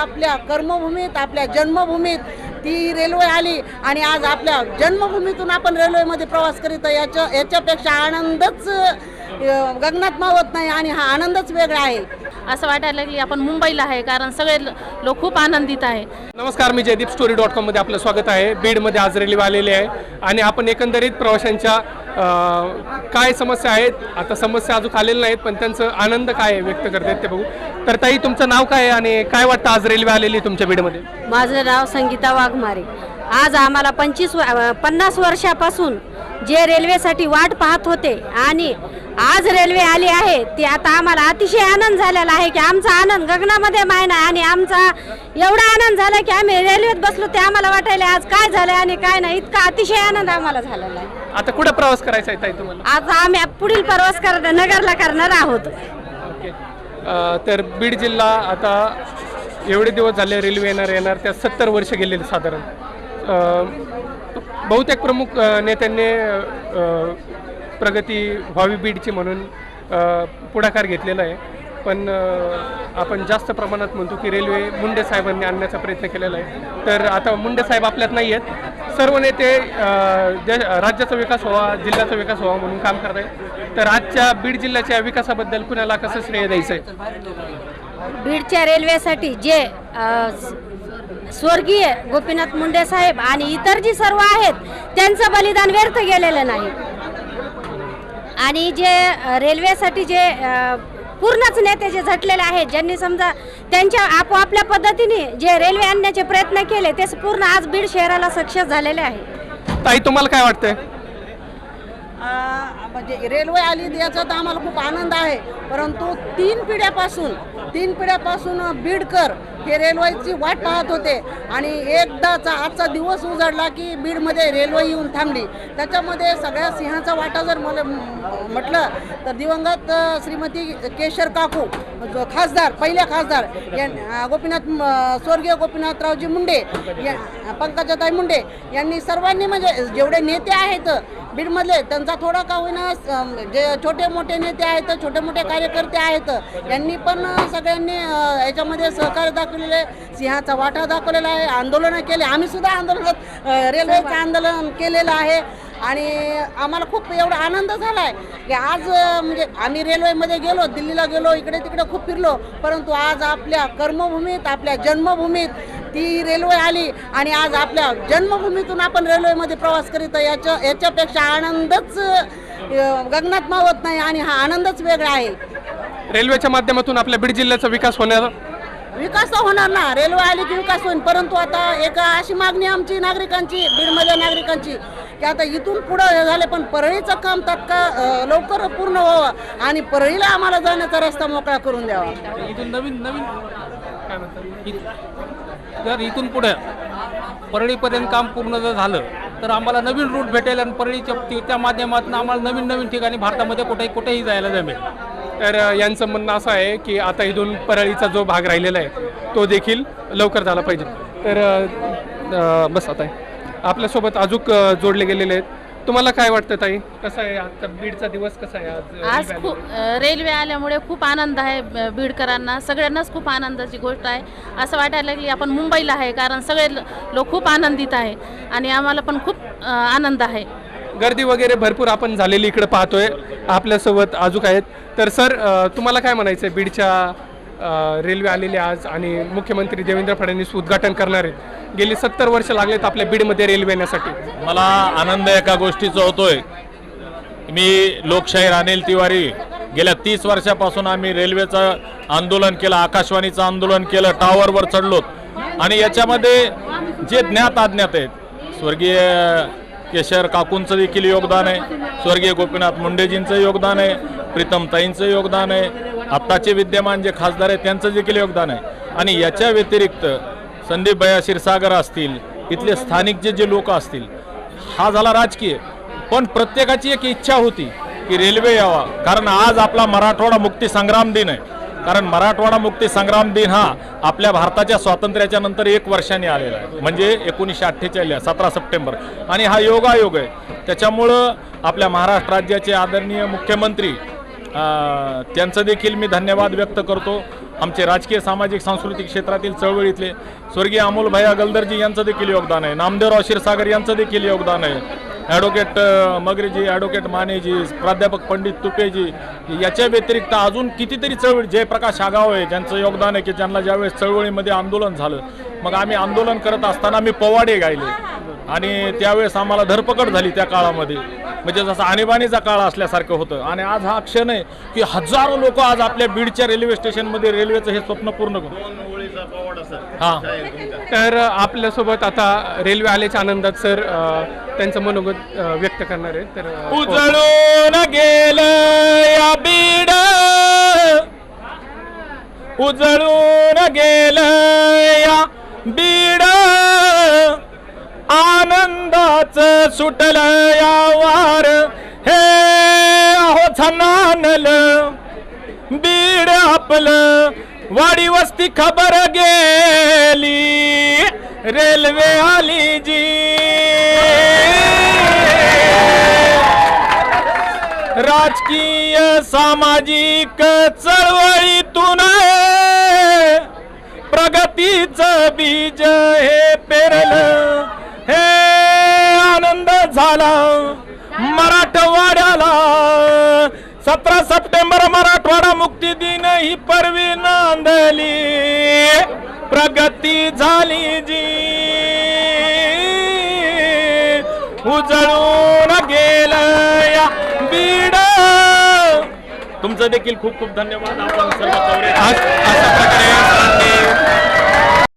आपल्या कर्मभूमीत आपल्या जन्मभूमीत ती रेल्वे आली आणि आज आपल्या जन्मभूमीतून आपण रेल्वेमध्ये प्रवास करीत याच्या याच्यापेक्षा आनंदच गगनात मावत नाही आणि हा आनंदच वेगळा आहे. असं वाटायला लागली आपण मुंबईला आहे कारण सगळे लोक खूप आनंदित आहे. नमस्कार मी जयदीप स्टोरी डॉट कॉममध्ये आपलं स्वागत आहे. बीडमध्ये आज रेल्वे आलेली आहे आणि आपण एकंदरीत प्रवाशांच्या काय समस्या आहेत? आता समस्या अजून आलेल्या नाहीत पण त्यांचं आनंद काय आहे व्यक्त करतात ते बघू. तर ताई तुमचं नाव काय आहे आणि काय वाटतं आज रेल्वे आलेली आहे तुमच्या बीडमध्ये माझं नाव संगीता वाघमारे. आज आम्हाला पंचवीस पन्नास वर्षापासून जे रेल्वेसाठी वाट पाहत होते आणि आज रेल्वे आली आहे ते आता आम्हाला अतिशय आनंद झालेला आहे की आमचा आनंद गगनामध्ये मायना आणि आमचा एवढा आनंद झाला की आम्ही रेल्वेत बसलो ते आम्हाला वाटायला आज काय झालं आणि काय नाही. इतका अतिशय आनंद आम्हाला झालेला आहे. आता कुठं प्रवास करायचा आहे ताई तुम्हाला? आज आम्ही पुढील प्रवास कर नगरला करणार आहोत. अ, तर बीड जिल्हा आता एवढे दिवस झाले रेल्वे येणार येणार त्या सत्तर वर्ष गेलेले साधारण. अ, बहुतेक प्रमुख अ, नेत्यांनी अ, प्रगती व्हावी बीडची म्हणून पुढाकार घेतलेला आहे. पण आपण जास्त प्रमाणात म्हणतो की रेल्वे मुंडे साहेबांनी आणण्याचा प्रयत्न केलेला आहे. तर आता मुंडे साहेब आपल्यात नाही आहेत. सर्व नेते राज्याचा विकास व्हावा जिल्ह्याचा विकास व्हावा म्हणून काम करत आहेत तर आजच्या बीड जिल्ह्याच्या विकासाबद्दल कुणाला कसं श्रेय द्यायचं आहे बीडच्या रेल्वेसाठी जे स्वर्गीय गोपीनाथ मुंडे साहेब आणि इतर जी सर्व आहेत त्यांचं बलिदान व्यर्थ गेलेलं नाही. आणि जे रेल्वेसाठी जे पूर्णच नेते जे झटलेले आहेत ज्यांनी समजा त्यांच्या आपोआपल्या पद्धतीने जे रेल्वे आणण्याचे प्रयत्न केले ते पूर्ण आज बीड शहराला सक्सेस झालेले आहे. ताई तुम्हाला काय वाटतंय? म्हणजे रेल्वे आली याचा तर आम्हाला खूप आनंद आहे. परंतु तीन पिढ्यापासून तीन पिढ्यापासून बीडकर हे रेल्वेची वाट पाहत होते. आणि एकदाचा आजचा दिवस उजाडला की बीडमध्ये रेल्वे येऊन थांबली. त्याच्यामध्ये सगळ्या सिंहाचा वाटा जर मला म्हटलं तर दिवंगत श्रीमती केशर काकू जो खासदार पहिल्या खासदार या गोपीनाथ स्वर्गीय गोपीनाथरावजी मुंडे या पंकजाताई मुंडे यांनी सर्वांनी म्हणजे जेवढे नेते आहेत बीडमधले त्यांचा थोडा का होईना जे छोटे मोठे नेते आहेत छोटे मोठे कार्यकर्ते आहेत यांनी पण सगळ्यांनी याच्यामध्ये याच्यामध्ये सहकार्य दाखवलेले सिंहाचा वाटा दाखवलेला आहे. आंदोलनं केले. आम्ही सुद्धा आंदोलनात अ, रेल्वेचं आंदोलन केलेलं आहे. आणि आम्हाला खूप एवढा आनंद झाला आहे की आज म्हणजे आम्ही रेल्वेमध्ये गेलो दिल्लीला गेलो इकडे तिकडे खूप फिरलो. परंतु आज आपल्या कर्मभूमीत आपल्या जन्मभूमीत ती रेल्वे आली आणि आज आपल्या जन्मभूमीतून आपण रेल्वेमध्ये प्रवास करीत आहे. याच्या याच्यापेक्षा आनंदच गगनात मावत नाही आणि हा आनंदच वेगळा आहे. रेल्वेच्या माध्यमातून आपल्या बीड जिल्ह्याचा विकास होण्याचा विकास तर होणार ना. रेल्वे आली की विकास होईल. परंतु आता एक अशी मागणी आमची नागरिकांची बीडमधल्या नागरिकांची की आता इथून पुढं हे झाले पण परळीचं काम तत्काळ लवकर पूर्ण व्हावं आणि परळीला आम्हाला जाण्याचा रस्ता मोकळा करून द्यावा. इथून नवीन नवीन काय म्हणतात? जर इथून पुढे परळीपर्यंत काम पूर्ण जर झालं तर आम्हाला नवीन रूट भेटेल आणि परळीच्या त्या माध्यमातून आम्हाला नवीन नवीन ठिकाणी भारतामध्ये कुठेही कुठेही जायला जमेल. तर यांचं म्हणणं असं आहे की आता इथून परळीचा जो भाग राहिलेला आहे तो देखील लवकर झाला पाहिजे. तर बस आता. आहे. आपल्यासोबत अजून अ, जोडले गेलेले आहेत. तुम्हाला काय वाटतं ताई? कसं आहे आजचा बीडचा दिवस? कसा आहे आज आज खूप रेल्वे आल्यामुळे खूप आनंद आहे बीडकरांना. सगळ्यांनाच खूप आनंदाची गोष्ट आहे. असं वाटायला लागली आपण मुंबईला आहे कारण सगळे लोक खूप आनंदित आहे आणि आम्हाला पण खूप आनंद आहे. गर्दी वगैरे भरपूर आपण झालेली इकडे पाहतोय. आपल्यासोबत अजूक आहेत. तर सर तुम्हाला काय म्हणायचं आहे बीडच्या रेल्वे आलेली आज आणि मुख्यमंत्री देवेंद्र फडणवीस उद्घाटन करणार आहेत. गेली सत्तर वर्ष लागलेत आपल्या बीडमध्ये रेल्वे येण्यासाठी. मला आनंद एका गोष्टीचा होतोय. मी लोकशाहीर अनिल तिवारी गेल्या तीस वर्षापासून आम्ही रेल्वेचं आंदोलन केलं आकाशवाणीचं आंदोलन केलं टावरवर चढलो आणि याच्यामध्ये जे ज्ञात अज्ञात आहेत स्वर्गीय केशर काकूंचं देखील योगदान आहे. स्वर्गीय गोपीनाथ मुंडेजींचं योगदान आहे. प्रीतम ताईंचं योगदान आहे. आत्ताचे विद्यमान जे खासदार आहेत त्यांचं देखील योगदान आहे. आणि याच्या व्यतिरिक्त संदीप भया क्षीरसागर असतील इथले स्थानिक जे जे लोक असतील हा झाला राजकीय. पण प्रत्येकाची एक इच्छा होती की रेल्वे यावा. कारण आज आपला मराठवाडा मुक्ती संग्राम दिन आहे. कारण मराठवाडा मुक्ती संग्राम दिन हा आपल्या भारताच्या स्वातंत्र्याच्या नंतर एक वर्षाने आलेला आहे. म्हणजे एकोणीसशे अठ्ठेचाळीस सतरा सप्टेंबर. आणि हा योगायोग आहे. त्याच्यामुळं आपल्या महाराष्ट्र राज्याचे आदरणीय मुख्यमंत्री त्यांचं देखील मी धन्यवाद व्यक्त करतो. आमचे राजकीय सामाजिक सांस्कृतिक क्षेत्रातील चळवळीतले स्वर्गीय अमोलभया गलदरजी यांचं देखील योगदान आहे. नामदेवराव क्षीरसागर यांचं देखील योगदान आहे. ॲडव्होकेट मगरेजी ॲडव्होकेट मानेजी प्राध्यापक पंडित तुपेजी याच्या व्यतिरिक्त अजून कितीतरी चळवळी जयप्रकाश आगाव आहे ज्यांचं योगदान आहे की ज्यांना ज्यावेळेस चळवळीमध्ये आंदोलन झालं मग आम्ही आंदोलन करत असताना मी पवाडे गायले. आणि त्यावेळेस आम्हाला धरपकड झाली त्या काळामध्ये. म्हणजे जसं आणीबाणीचा काळ असल्यासारखं होतं. आणि आज हा क्षण आहे की हजारो लोक आज आपल्या बीडच्या रेल्वे स्टेशनमध्ये रेल्वेचं हे स्वप्न पूर्ण करू हां. तर आपल्यासोबत आता रेल्वे आल्याच्या आनंदात सर त्यांचं मनोगत व्यक्त करणार आहे तर उजळून गेलं या बीड. उजळून गेलं या बीड. आनंदाच सुटलं या वार. हे अहो झनानल. बीड आपलं वाडी वस्ती खबर गेली रेल्वे आली जी. राजकीय सामाजिक चळवळीतून प्रगतीचं बीज हे पेरलं हे आनंद झाला. मराठवाड्याला सतरा सप्टेंबर मराठवाडा मुक्ती दिन ही परवी नांदली. प्रगती झाली जी. उजळून गेल या बीड. तुमचं देखील खूप खूप धन्यवाद. आपण सर्व अशा प्रकारे